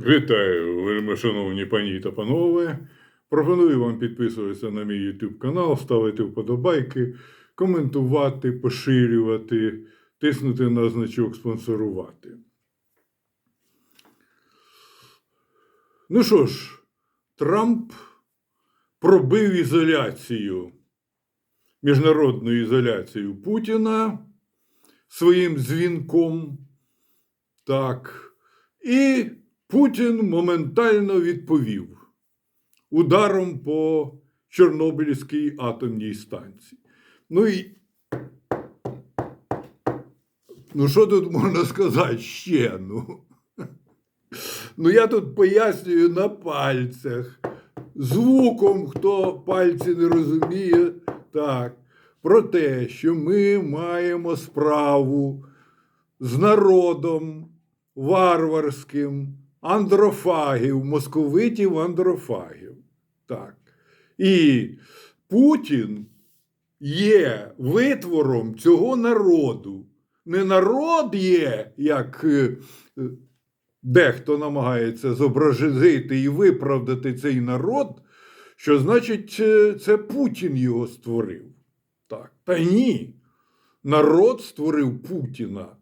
Вітаю, вельми шановні пані та панове. Пропоную вам підписуватися на мій YouTube канал, ставити вподобайки, коментувати, поширювати, тиснути на значок спонсорувати. Ну що ж, Трамп пробив ізоляцію, міжнародну ізоляцію Путіна своїм дзвінком. Так. І Путін моментально відповів ударом по Чорнобильській атомній станції. Ну і ну що тут можна сказати ще? Ну, ну я тут пояснюю на пальцях, звуком, хто пальці не розуміє, так, про те, що ми маємо справу з народом варварським андрофагів, московитів андрофагів. Так. І Путін є витвором цього народу. Не народ є, як е, дехто намагається зобразити і виправдати цей народ, що значить, е, це Путін його створив. Так. Та ні. Народ створив Путіна.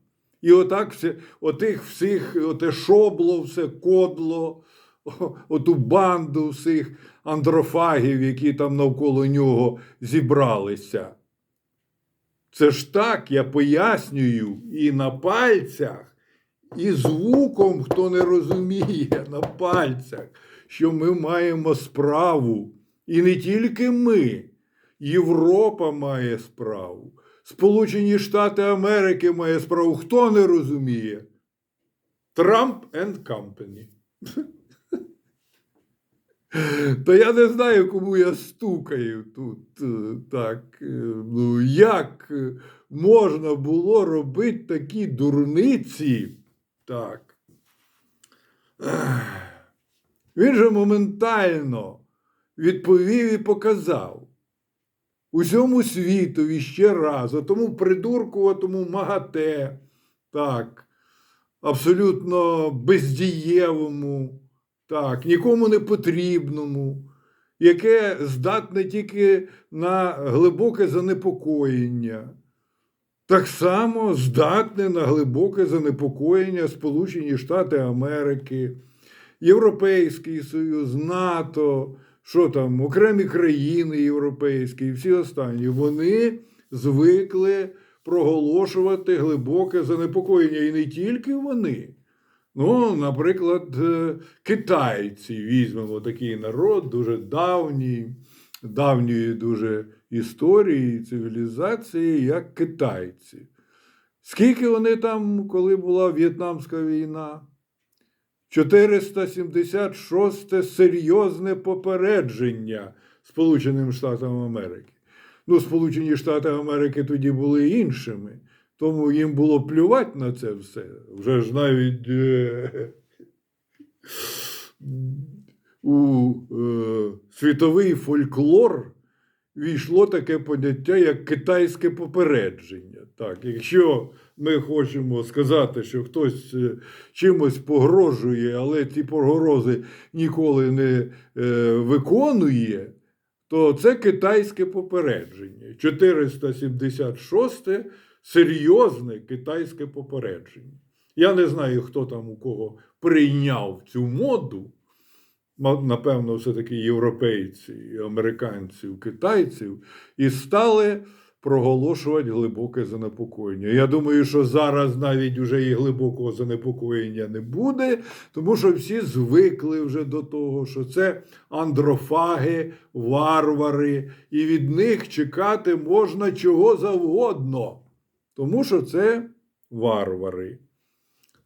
І отак все, отих всіх, оте шобло, все кодло, оту банду всіх андрофагів, які там навколо нього зібралися. Це ж так, я пояснюю і на пальцях, і звуком, хто не розуміє, на пальцях, що ми маємо справу. І не тільки ми, Європа має справу. Сполучені Штати Америки має справу. Хто не розуміє? Трамп and Company. Та я не знаю, кому я стукаю тут. е, Так, е, ну як е, можна було робити такі дурниці? Так. Він же моментально відповів і показав усьому світові ще раз, тому придуркуватому МАГАТЕ, так, абсолютно бездієвому, так, нікому не потрібному, яке здатне тільки на глибоке занепокоєння. Так само здатне на глибоке занепокоєння Сполучені Штати Америки, Європейський Союз, НАТО, що там, окремі країни європейські і всі останні, вони звикли проголошувати глибоке занепокоєння. І не тільки вони. Ну, наприклад, е, китайці візьмемо такий народ, дуже давній, давньої дуже історії, цивілізації, як китайці. Скільки вони там, коли була В'єтнамська війна? 476 серйозне попередження Сполученим Штатам Америки. Ну, Сполучені Штати Америки тоді були іншими, тому їм було плювати на це все. Вже ж навіть е, у е, світовий фольклор війшло таке поняття, як китайське попередження. Так, якщо ми хочемо сказати, що хтось е, чимось погрожує, але ці погрози ніколи не е, виконує, то це китайське попередження. 476 серйозне китайське попередження. Я не знаю, хто там у кого прийняв цю моду. Напевно, все-таки європейці, американців, китайців, і стали проголошувати глибоке занепокоєння. Я думаю, що зараз навіть вже і глибокого занепокоєння не буде, тому що всі звикли вже до того, що це андрофаги, варвари, і від них чекати можна чого завгодно, тому що це варвари.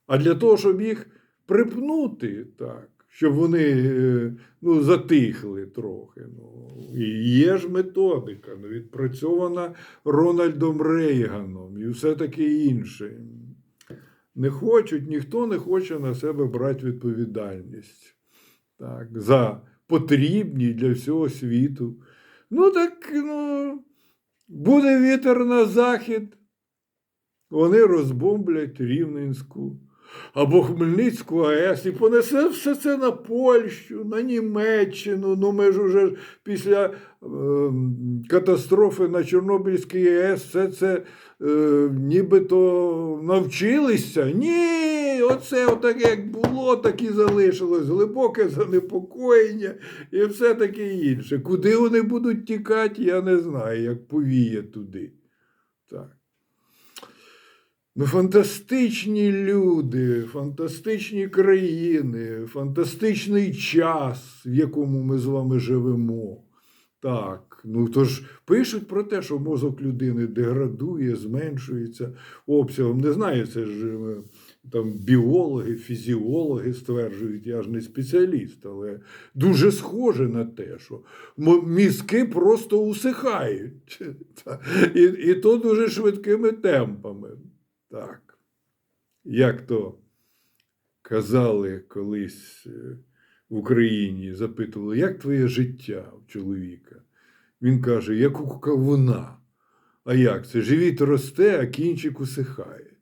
А для того, щоб їх припнути, так, щоб вони е, ну, затихли трохи. Ну, і є ж методика, ну, відпрацьована Рональдом Рейганом і все таке інше. Не хочуть, ніхто не хоче на себе брати відповідальність так, за потрібні для всього світу. Ну так, ну, буде вітер на захід, вони розбомблять Рівненську або Хмельницьку АЕС і понесе все це на Польщу, на Німеччину. Ну ми ж уже після е, катастрофи на Чорнобильській АЕС все це е, нібито навчилися. Ні, оце отак як було, так і залишилось. Глибоке занепокоєння і все таке інше. Куди вони будуть тікати, я не знаю, як повіє туди. Так. Ну, фантастичні люди, фантастичні країни, фантастичний час, в якому ми з вами живемо. Так, ну то ж пишуть про те, що мозок людини деградує, зменшується обсягом. Не знаю, це ж е, там біологи, фізіологи стверджують, я ж не спеціаліст, але дуже схоже на те, що мізки просто усихають. І, і то дуже швидкими темпами. Так. Як то казали колись е, в Україні, запитували, як твоє життя у чоловіка? Він каже, як у кавуна. А як це? Живіт росте, а кінчик усихає.